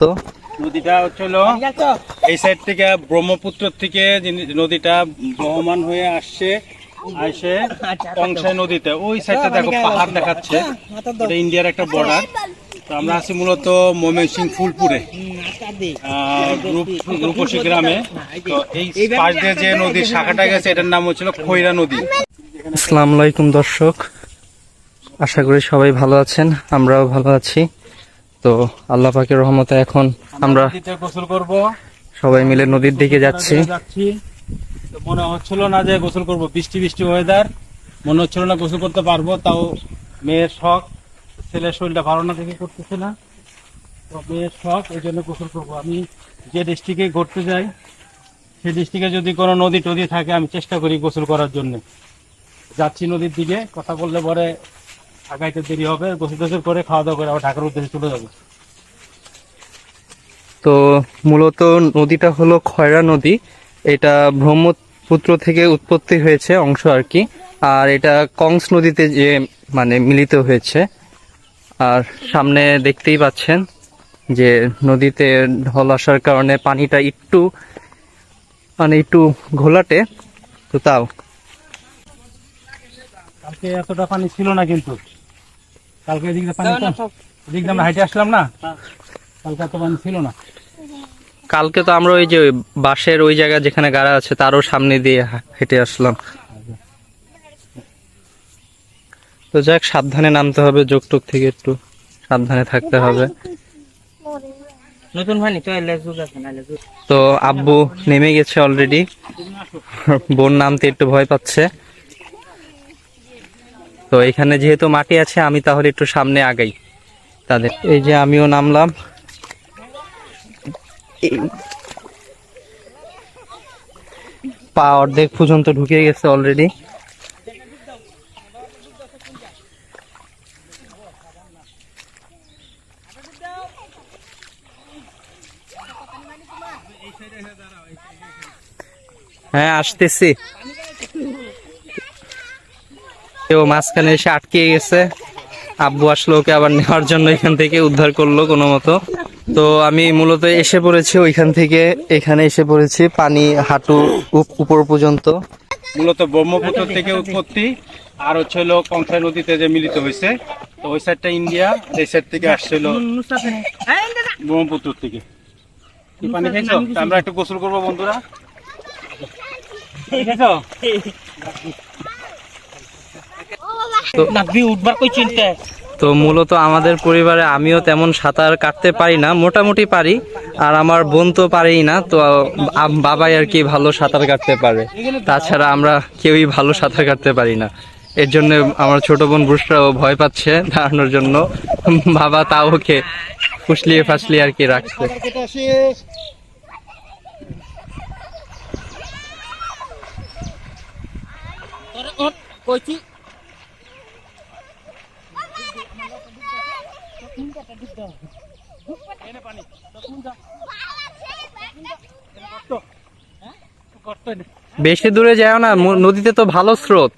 তো? নদীটা হচ্ছিল এই সাইড থেকে ব্রহ্মপুত্র থেকে যিনি- নদীটা বহমান হয়ে আসছে আসে কংসাই নদীতে। ওই সাইডটা দেখো পাহাড় দেখাচ্ছে। এটা ইন্ডিয়ার একটা বর্ডার তো আমরা আছি মূলত ময়মনসিং ফুলপুরে। রূপসী গ্রামে। তো এই পাশ দিয়ে যে নদীর শাখাটা গেছে এটার নাম হচ্ছিল খৈরা নদী। আসসালামু আলাইকুম দর্শক। আশা করি সবাই ভালো আছেন আমরাও ভালো আছি। তো আল্লাহ পাকের রহমতে এখন আমরা গোসল করব। সবাই মিলে নদীর দিকে যাচ্ছি। মনে হচ্ছিল না যে গোসল করব। বৃষ্টি বৃষ্টি ওয়েদার মনে হচ্ছিল না গোসল করতে পারব তাও মেয়ের শখ। ছেলের শরীরটা ভালো না থেকে করতেছে না। তো মেয়ের শখ এই জন্য গোসল করব। আমি যে ডিস্ট্রিক্টে ঘুরতে যাই সেই ডিস্ট্রিক্টে যদি কোনো নদী টদী থাকে আমি চেষ্টা করি গোসল করার জন্য। যাচ্ছি নদীর দিকে কথা বললে পরে আগাইতে দেরি হবে গোসল টোসল করে খাওয়া দাওয়া করে আবার ঢাকার উদ্দেশ্যে চলে যাব। তো মূলত নদীটা হলো খয়রা নদী। এটা ব্রহ্মপুত্র থেকে উৎপত্তি হয়েছে অংশ আর কি। আর এটা কংস নদীতে যে মানে মিলিত হয়েছে। আর সামনে দেখতেই পাচ্ছেন যে নদীতে ঢল আসার কারণে পানিটা একটু মানে একটু ঘোলাটে। তো তাও। কালকে এতটা পানি ছিল না কিন্তু। কালকে এদিক দিয়ে পানি কম। এদিক দিয়ে আমরা হাইটে আসলাম না? কালকে এত পানি ছিল না। কালকে তো আমরা ওই যে বাসের ওই জায়গা যেখানে গাড়া আছে তারও সামনে দিয়ে হেঁটে আসলাম। তো যাক সাবধানে নামতে হবে যোগ যোগটোক থেকে একটু। সাবধানে থাকতে হবে। নতুন তো তো আব্বু নেমে গেছে অলরেডি বোন নামতে একটু ভয় পাচ্ছে। তো এখানে যেহেতু মাটি আছে, আমি তাহলে একটু সামনে আগাই। তাদের এই যে আমিও নামলাম। পা অর্ধেক পর্যন্ত ঢুকে গেছে অলরেডি হ্যাঁ আসতেছি। ও মাঝখানে এসে আটকে গেছে। আব্বু আসলো ওকে আবার নেওয়ার জন্য এখান থেকে উদ্ধার করল কোনো মতো। তো আমি মূলত এসে পড়েছি ওইখান থেকে। এখানে এসে পড়েছি পানি, হাঁটু উপর পর্যন্ত। মূলত ব্রহ্মপুত্র থেকে উৎপত্তি, আর হচ্ছে হলো কংসাই নদীতে যে মিলিত হয়েছে। তো ওই সাইডটা ইন্ডিয়া, এই সাইড থেকে আসছিল ব্রহ্মপুত্র থেকে। পানি খাইছো? তা আমরা একটু গোসল করব বন্ধুরা। তো মূলত আমাদের পরিবারে আমিও তেমন সাঁতার কাটতে পারি না মোটামুটি পারি আর আমার বোন তো পারেই না তো বাবাই আর কি ভালো সাঁতার কাটতে পারে। তাছাড়া আমরা কেউই ভালো সাঁতার কাটতে পারি না। এর জন্য আমার ছোট বোন বুসরাও ভয় পাচ্ছে দাঁড়ানোর জন্য বাবা তাও ওকে ফুসলিয়ে ফাসলিয়ে আর কি রাখছে। কইছি বেশি দূরে যাও না নদীতে তো ভালো স্রোত।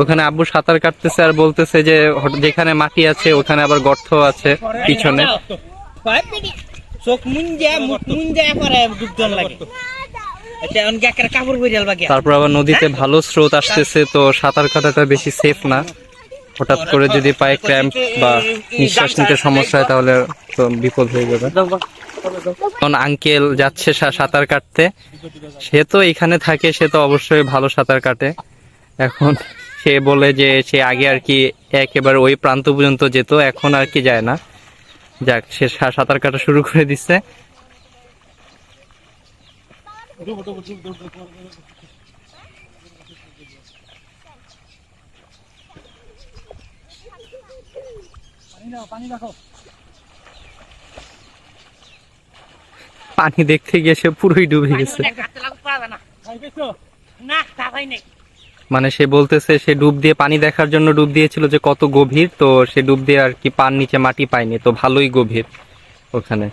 ওখানে আব্বু সাঁতার কাটতেছে আর বলতেছে যে যেখানে মাটি আছে, ওখানে আবার গর্ত আছে পিছনে। চোখ মুঞ্জা, মুখ মুঞ্জা করে লাগে। তারপর আবার নদীতে ভালো স্রোত আসতেছে, তো সাঁতার কাটাটা বেশি সেফ না। হঠাৎ করে যদি পায়ে ক্র্যাম্প বা নিঃশ্বাস নিতে সমস্যা হয়, তাহলে তো বিপদ হয়ে যাবে। আঙ্কেল যাচ্ছে সাঁতার কাটতে। সে তো এখানে থাকে, সে তো অবশ্যই ভালো সাঁতার কাটে। এখন সে বলে যে সে আগে আর কি একেবারে ওই প্রান্ত পর্যন্ত যেত, এখন আর কি যায় না। যাক সে সাঁতার কাটা শুরু করে দিচ্ছে। পানি দেখতে গিয়ে সে পুরোই ডুবে গেছে। মানে সে বলতেছে সে ডুব দিয়ে পানি দেখার জন্য ডুব দিয়েছিল যে কত গভীর তো সে ডুব দিয়ে আর কি পান নিচে মাটি পায়নি তো ভালোই গভীর ওখানে।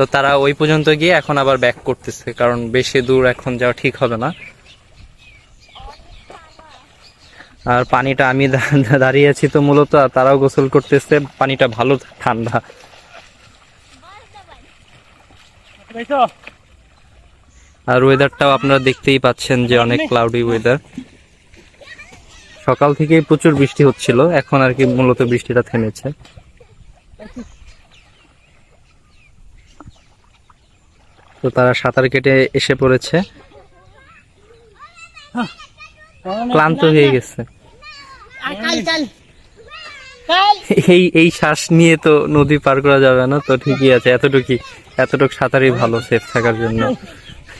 তো তারা ওই পর্যন্ত গিয়ে এখন আবার ব্যাক করতেছে, কারণ বেশি দূর এখন যাওয়া ঠিক হবে না। আর পানিটা আমি দাঁড়িয়ে আছি তো মূলত তারাও গোসল করতেছে, পানিটা ভালো ঠান্ডা। আর ওয়েদারটাও আপনারা দেখতেই পাচ্ছেন যে অনেক ক্লাউডি ওয়েদার সকাল থেকেই প্রচুর বৃষ্টি হচ্ছিল, এখন আর কি মূলত বৃষ্টিটা থেমেছে। তো তারা সাঁতার কেটে এসে পড়েছে ক্লান্ত হয়ে গেছে কাল কাল কাল এই এই শ্বাস নিয়ে তো নদী পার করা যাবে না তো ঠিকই আছে এতটুকুই এতটুকু সাঁতারই ভালো সেফ থাকার জন্য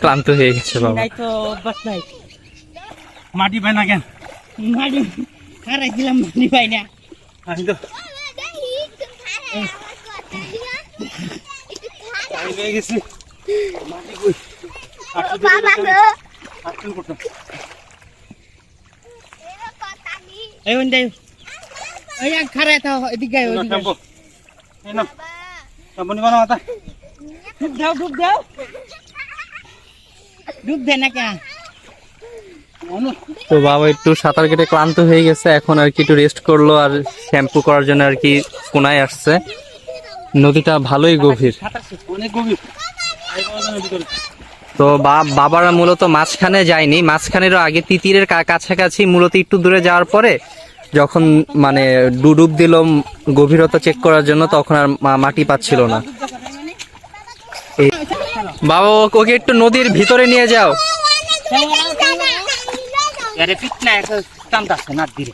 ক্লান্ত হয়ে গেছে বাবা নাই তো বাস নাই মাটি পাই না কেন মাটি খারাই দিলাম মাটি পাই না আমি তো আমি গেছি তো বাবা একটু সাঁতার কেটে ক্লান্ত হয়ে গেছে, এখন আর কি একটু রেস্ট করল আর শ্যাম্পু করার জন্য আর কি কোনায় আসছে। নদীটা ভালোই গভীর অনেক গভীর। তো বাবারা মূলত মাঝখানে যায়নি। মাঝখানেরও আগে তিতিরের কাছাকাছি মূলত একটু দূরে যাওয়ার পরে যখন মানে ডুডুব দিল গভীরতা চেক করার জন্য, তখন আর মাটি পাচ্ছিল না। বাবা ওকে একটু নদীর ভিতরে নিয়ে যাও।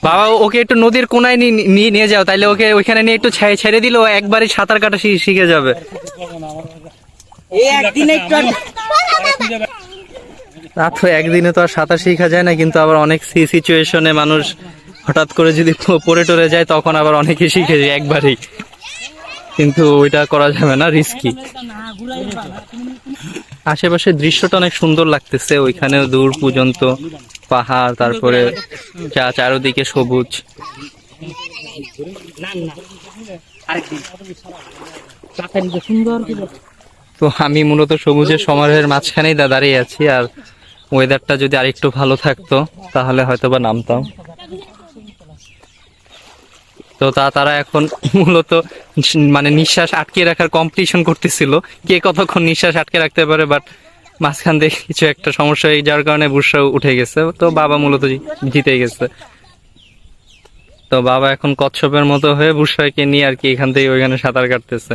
বাবা ওকে একটু নদীর কোনায় নিয়ে নিয়ে যাও। তাইলে ওকে ওইখানে নিয়ে একটু ছেড়ে দিলে একবারই সাঁতার কাটা শিখে যাবে। এই তা তো একদিনে তো আর সাঁতার শেখা যায় না কিন্তু আবার অনেক সি সিচুয়েশনে মানুষ হঠাৎ করে যদি প- পড়ে টরে যায় তখন আবার অনেকে শিখে যায় একবারেই কিন্তু ওইটা করা যাবে না রিস্কি আশেপাশের দৃশ্যটা অনেক সুন্দর লাগতেছে ওইখানেও দূর পর্যন্ত পাহাড় তারপরে চা চারোদিকে সবুজ সুন্দর তো আমি মূলত সবুজের সমারোহের মাঝখানেই দাঁড়িয়ে আছি, আর ওয়েদারটা যদি আরেকটু ভালো থাকতো, তাহলে হয়তো বা নামতাম। তো তা তারা এখন মূলত মানে নিঃশ্বাস আটকে রাখার কম্পিটিশন করতেছিল। কে কতক্ষণ নিঃশ্বাস আটকে রাখতে পারে বাট মাঝখান দিয়ে কিছু একটা সমস্যা হয়ে যাওয়ার কারণে বুসরা উঠে গেছে। তো বাবা মূলত জিতে গেছে। তো বাবা এখন কচ্ছপের মতো হয়ে বুসরাকে নিয়ে আর কি এখান থেকে ওইখানে সাঁতার কাটতেছে।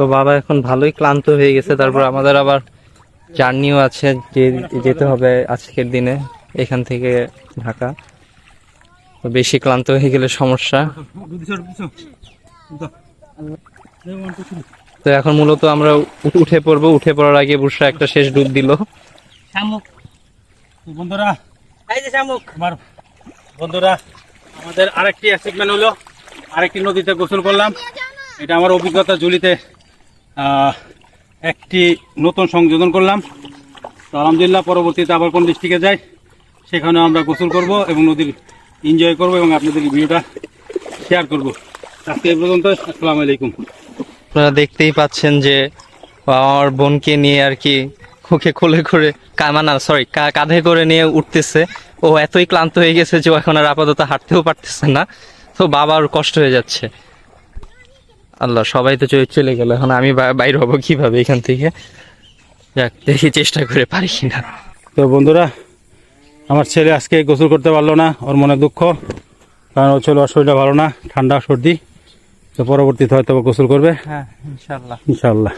তো বাবা এখন ভালোই ক্লান্ত হয়ে গেছে। তারপর আমাদের আবার জার্নিও আছে যে যেতে হবে আজকের দিনে এখান থেকে ঢাকা। তো বেশি ক্লান্ত হয়ে গেলে সমস্যা। তো এখন মূলত আমরা উঠে পড়ব। উঠে পড়ার আগে বুসরা একটা শেষ ডুব দিল। শামুক। তো বন্ধুরা এই যে শামুক। আমার বন্ধুরা আমাদের আরেকটি অ্যাচিভমেন্ট হলো। আরেকটি নদীতে গোসল করলাম। এটা আমার অভিজ্ঞতা জুলিতে। একটি নতুন সংযোজন করলাম। তো আলহামদুলিল্লাহ পরবর্তীতে আবার কোন ডিস্ট্রিক্টে যাই, সেখানেও আমরা গোসল করব এবং নদীর এনজয় করব এবং আপনাদের ভিডিওটা শেয়ার করব। আজকে এই পর্যন্ত, আসসালামু আলাইকুম। আপনারা দেখতেই পাচ্ছেন যে, আমার বোনকে নিয়ে আর কি ওকে কোলে করে কামানা সরি কাঁধে করে নিয়ে উঠতেছে। ও এতই ক্লান্ত হয়ে গেছে যে এখন আর আপাতত হাঁটতেও পারতেছে না। তো বাবার কষ্ট হয়ে যাচ্ছে। আল্লাহ সবাই তো চলে- চলে গেল। এখন আমি বাইর হব কীভাবে এখান থেকে? যাক দেখি চেষ্টা করে পারি কিনা। তো বন্ধুরা আমার ছেলে আজকে গোসল করতে পারল না ওর মনে দুঃখ কারণ ওর ছিল ওর শরীরটা ভালো না ঠান্ডা সর্দি। তো পরবর্তীতে হয়তো গোসল করবে। হ্যাঁ ইনশাল্লাহ ইনশাআল্লাহ।